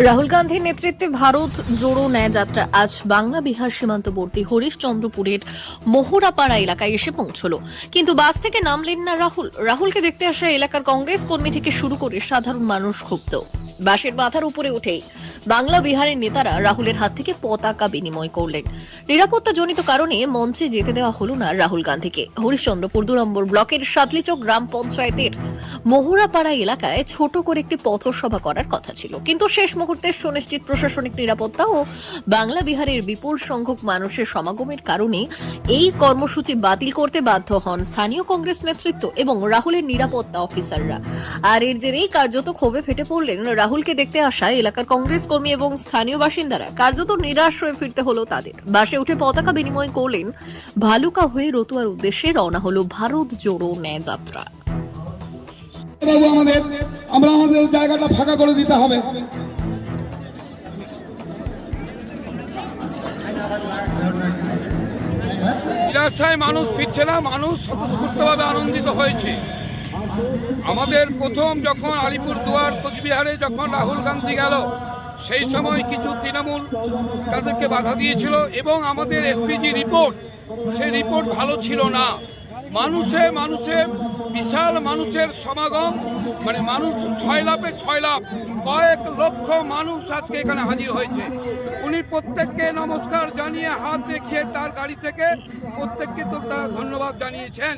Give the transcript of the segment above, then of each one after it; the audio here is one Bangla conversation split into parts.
রাহুল গান্ধীর নেতৃত্বে ভারত জোড়ো ন্যায় যাত্রা আজ বাংলা বিহার সীমান্তবর্তী হরিশচন্দ্রপুরের মোহরাপাড়া এলাকায় এসে পৌঁছল। কিন্তু বাস থেকে নামলেন না রাহুল। রাহুলকে দেখতে আসা এলাকার কংগ্রেস কর্মী থেকে শুরু করে সাধারণ মানুষ ক্ষুব্ধ। বাসের মাথার উপরে উঠেই বাংলা বিহারের নেতারা রাহুলের হাত থেকে পতাকা বিনিময় করলেন। নিরাপত্তা জনিত কারণে মঞ্চে যেতে দেওয়া হলো না রাহুল গান্ধীকে। হরিশ্চন্দ্রপুর দু নম্বর ব্লকের সাতলিচক গ্রাম পঞ্চায়েতের মহুরাপাড়া এলাকায় ছোট করে একটি পথসভা করার কথা ছিল। কিন্তু শেষ মুহূর্তে সুনিশ্চিত প্রশাসনিক নিরাপত্তা ও বাংলা বিহারের বিপুল সংখ্যক মানুষের সমাগমের কারণে এই কর্মসূচি বাতিল করতে বাধ্য হন স্থানীয় কংগ্রেস নেতৃত্ব এবং রাহুলের নিরাপত্তা অফিসাররা। আর এর জেরেই কার্যত ক্ষোভে ফেটে পড়লেন রাহুলকে দেখতে আসা এলাকার কংগ্রেস কর্মী এবং স্থানীয় বাসিন্দারা। কার্যত নিরাশ হয়ে ফিরতে হলো তাদের। বাসে উঠে পতাকা বিনিময় করলেন ভালুকা হয়ে রতুয়ার উদ্দেশ্যে রওনা হলো ভারত জোড়ো ন্যায় যাত্রা। বাবু আমাদের আমরা আমাদের জায়গাটা ফাঁকা করে দিতে হবে। মানুষ ফিরছে না, মানুষ স্বতঃস্ফূর্তভাবে আনন্দিত হয়েছে। আমাদের প্রথম যখন আলিপুরদুয়ার, কোচবিহারে যখন রাহুল গান্ধী গেল, সেই সময় কিছু তৃণমূল তাদেরকে বাধা দিয়েছিল এবং আমাদের এসপিজি রিপোর্ট, সেই রিপোর্ট ভালো ছিল না। মানুষে মানুষে, বিশাল মানুষের সমাগম মানে মানুষ ছয় লাভে ছয় লাভ কয়েক লক্ষ মানুষ আজকে এখানে হাজির হয়েছে। উনি প্রত্যেককে নমস্কার জানিয়ে হাত দেখিয়ে তার গাড়ি থেকে প্রত্যেককে তো তারা ধন্যবাদ জানিয়েছেন।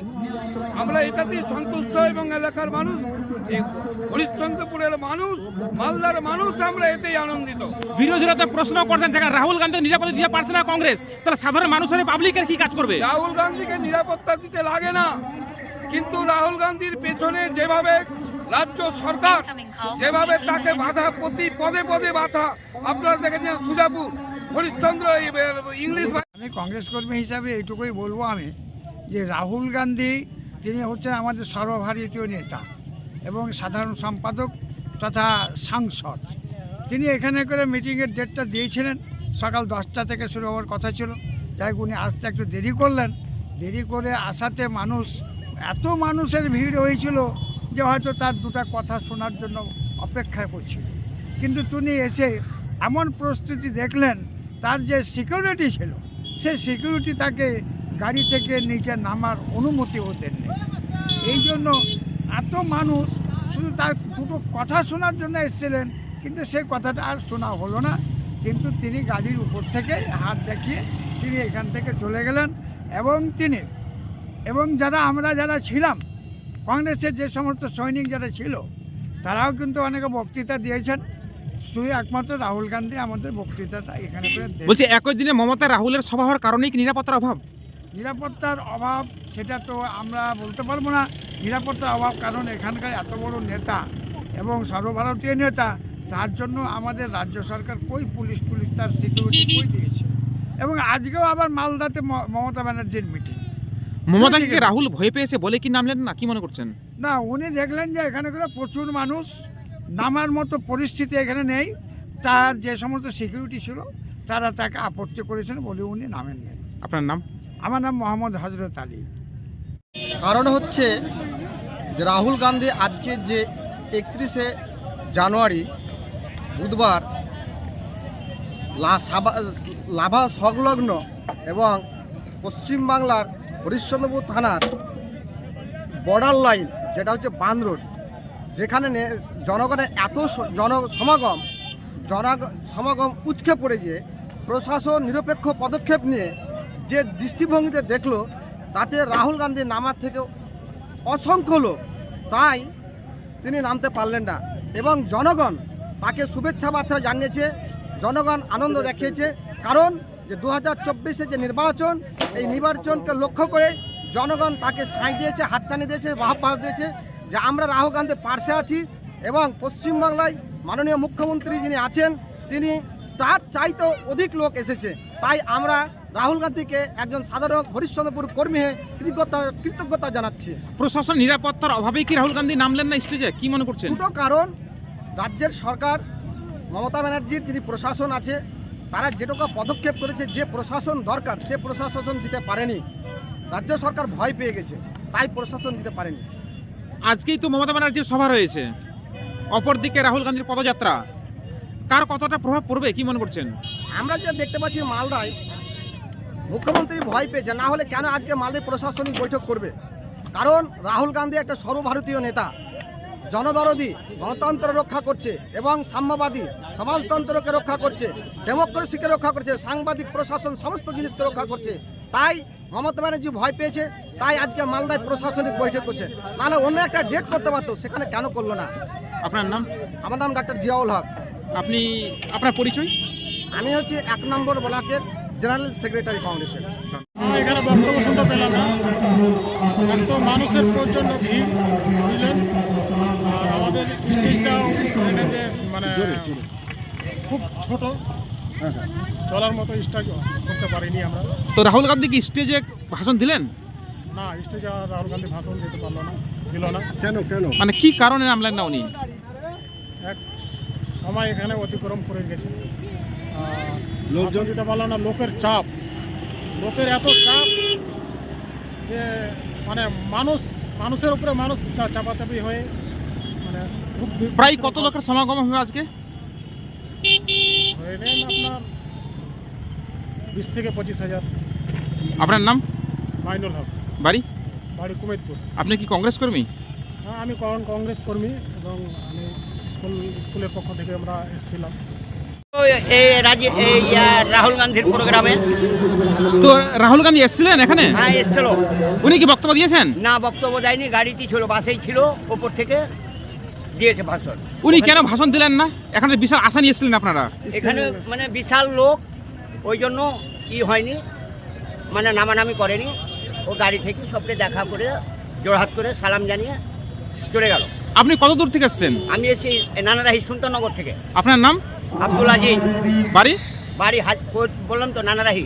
আমরা এটাতেই সন্তুষ্ট এবং এলাকার মানুষ হরিশ্চন্দ্রপুরের মানুষ মালদার মানুষ আমরা এতেই আনন্দিত। বিরোধীরা তো প্রশ্ন করছেন যেখানে রাহুল গান্ধী নিরাপদে দিতে পারছে না কংগ্রেস তাহলে সাধারণ মানুষের পাবলিকের কি কাজ করবে? রাহুল গান্ধীকে নিরাপত্তা দিতে লাগে না কিন্তু রাহুল গান্ধীর পেছনে যেভাবে রাজ্য সরকার যেভাবে তাকে বাধা প্রতি পদে পদে বাধা আপনারা দেখেছেন সুজাপুর হরিশ্চন্দ্র ইংলিশ আমি কংগ্রেস কর্মী হিসাবে এইটুকুই বলব আমি যে রাহুল গান্ধী তিনি হচ্ছেন আমাদের সর্বভারতীয় নেতা। এবং সাধারণ সম্পাদক তথা সাংসদ। তিনি এখানে করে মিটিংয়ের ডেটটা দিয়েছিলেন। সকাল দশটা থেকে শুরু হওয়ার কথা ছিল। যাই উনি আসতে একটু দেরি করলেন। দেরি করে আসাতে মানুষ, এত মানুষের ভিড় হয়েছিল যে হয়তো তার দুটা কথা শোনার জন্য অপেক্ষা করছিল। কিন্তু তিনি এসে এমন প্রস্তুতি দেখলেন, তার যে সিকিউরিটি ছিল সে সিকিউরিটি তাকে গাড়ি থেকে নিচে নামার অনুমতিও দেননি। এই জন্য এত মানুষ শুধু তার দুটো কথা শোনার জন্য এসেছিলেন, কিন্তু সেই কথাটা আর শোনা হলো না। কিন্তু তিনি গাড়ির উপর থেকে হাত দেখিয়ে তিনি এখান থেকে চলে গেলেন এবং তিনি এবং যারা আমরা যারা ছিলাম, কংগ্রেসের যে সমস্ত সৈনিক যারা ছিল, তারাও কিন্তু অনেকে বক্তৃতা দিয়েছেন। শুধু একমাত্র রাহুল গান্ধী আমাদের বক্তৃতাটা এখানে বলছি, একই দিনে মমতা রাহুলের সভা হওয়ার কারণেই নিরাপত্তার অভাব? নিরাপত্তার অভাব সেটা তো আমরা বলতে পারব না। নিরাপত্তার অভাব কারণ এখানকার এত বড় নেতা এবং সর্বভারতীয় নেতা তার জন্য আমাদের রাজ্য সরকার কই পুলিশ টুলিশ তার সিকিউরিটি কই দিয়েছে? এবং আজকেও আবার মালদাতে মমতা ব্যানার্জির মিটিং মমতাকে কি রাহুল ভয় পেয়েছে বলে কি নামলেন না? কি মনে করছেন? না উনি দেখলেন যে এখানে করে প্রচুর মানুষ নামার মতো পরিস্থিতি এখানে নেই। তার যে সমস্ত সিকিউরিটি ছিল তারা তাকে আপত্তি করেছেন বলে উনি নামেন আপনার নাম? আমার নাম মোহাম্মদ হজরত আলী। কারণ হচ্ছে যে রাহুল গান্ধী আজকে যে একত্রিশে জানুয়ারি বুধবার লাভা সংলগ্ন এবং পশ্চিমবাংলার হরিশ্চন্দ্রপুর থানার বর্ডার লাইন, যেটা হচ্ছে বাঁধ রোড, যেখানে জনগণের এত জন সমাগম জন সমাগম উচকে পড়েছে প্রশাসন নিরপেক্ষ পদক্ষেপ নিয়ে যে দৃষ্টিভঙ্গিতে দেখল, তাতে রাহুল গান্ধী নামার থেকে অসংখ্য লোক। তাই তিনি নামতে পারলেন না এবং জনগণ তাকে শুভেচ্ছা বার্তা জানিয়েছে, জনগণ আনন্দ দেখিয়েছে। কারণ যে দু হাজার যে নির্বাচন, এই নির্বাচনকে লক্ষ্য করে জনগণ তাকে সাঁই দিয়েছে, হাতছানি দিয়েছে, বাহবা দিয়েছে যে আমরা রাহুল গান্ধীর পার্শ্বে আছি এবং পশ্চিমবাংলায় মাননীয় মুখ্যমন্ত্রী যিনি আছেন, তিনি তার চাইতেও অধিক লোক এসেছে। তাই আমরা রাহুল গান্ধীকে একজন সাধারণ হরিশ্চন্দ্রপুর কর্মী হয়ে কৃতজ্ঞতা কৃতজ্ঞতা জানাচ্ছি। প্রশাসন নিরাপত্তার অভাবেই কি রাহুল গান্ধী নামলেন না স্টেজে? কি মনে করছেন? দুটো কারণ রাজ্যের সরকার মমতা ব্যানার্জির যিনি প্রশাসন আছে তারা যেটুকু পদক্ষেপ করেছে যে প্রশাসন দরকার সে প্রশাসন দিতে পারেনি। রাজ্য সরকার ভয় পেয়ে গেছে তাই প্রশাসন দিতে পারেনি। আজকেই তো মমতা ব্যানার্জির সভা রয়েছে। অপরদিকে রাহুল গান্ধীর পদযাত্রা। কার কতটা প্রভাব পড়বে কি মনে করছেন? আমরা যেটা দেখতে পাচ্ছি মালদায় মুখ্যমন্ত্রী ভয় পেয়েছে না হলে কেন আজকে মালদায় প্রশাসনিক বৈঠক করবে? কারণ রাহুল গান্ধী একটা সর্বভারতীয় নেতা জনদরদি গণতন্ত্র রক্ষা করছে এবং সাম্যবাদী সমাজতন্ত্রকে রক্ষা করছে ডেমোক্রেসিকে রক্ষা করছে সাংবাদিক প্রশাসন সমস্ত জিনিসকে রক্ষা করছে। তাই মমতা ব্যানার্জি ভয় পেয়েছে তাই আজকে মালদায় প্রশাসনিক বৈঠক করছে। নাহলে অন্য একটা ডেট করতে পারতো সেখানে কেন করল না? আপনার নাম? আমার নাম ডাক্তার জিয়াউল হক। আপনি আপনার পরিচয়? আমি হচ্ছে এক নম্বর ব্লকের জেনারেল সেক্রেটারি কংগ্রেসের এখানে বক্তব্য শুনতে পেলাম না। এত মানুষের প্রচণ্ড ভিড় বুঝলেন? আমাদের স্টেজটাও মানে খুব ছোট। চলার মতো স্টেজ করতে পারিনি আমরা। তো রাহুল গান্ধী কি স্টেজে ভাষণ দিলেন? না স্টেজে রাহুল গান্ধী ভাষণ দিতে পারল না দিল না। কেন কেন? মানে কি কারণে নামলেন না উনি? এক সময় এখানে অতিক্রম করে গেছে। লোকজন যেটা পারল না লোকের চাপ। লোকের এত চাপ যে মানে মানুষ মানুষের উপরে মানুষ চাপাচাপি হয়ে মানে প্রায় কত লোকের সমাগম হবে আজকে? আপনার বিশ থেকে পঁচিশ হাজার। আপনার নাম? মাইনুল হক। বাড়ি? বাড়ি কুমেদপুর। আপনি কি কংগ্রেস কর্মী? হ্যাঁ আমি কংগ্রেস কর্মী এবং আমি স্কুল স্কুলের পক্ষ থেকে আমরা এসেছিলাম। এই রাহুল গান্ধীর প্রোগ্রামে। তো রাহুল গান্ধী এসেছিলেন এখানে? হ্যাঁ এসছিল। উনি কি বক্তব্য দিয়েছেন? না বক্তব্য দেয়নি গাড়িটি ছিল বাসেই ছিল ওপর থেকে দিয়েছে ভাষণ। উনি কেন ভাষণ দিলেন না? এখানে বিশাল আশা নিয়ে এসেছিলেন আপনারা। এখানে মানে বিশাল লোক ওই জন্য ই হয়নি মানে নামানামি করেনি। ও গাড়ি থেকে সবকে দেখা করে জোড়হাত করে সালাম জানিয়ে চলে গেল। আপনি কত দূর থেকে এসেছেন? আমি এসেছি নানারাহি সুলতাননগর থেকে। আপনার নাম? আব্দুল আজিজ। বাড়ি? বাড়ি হাজ বললাম তো নানারাহি।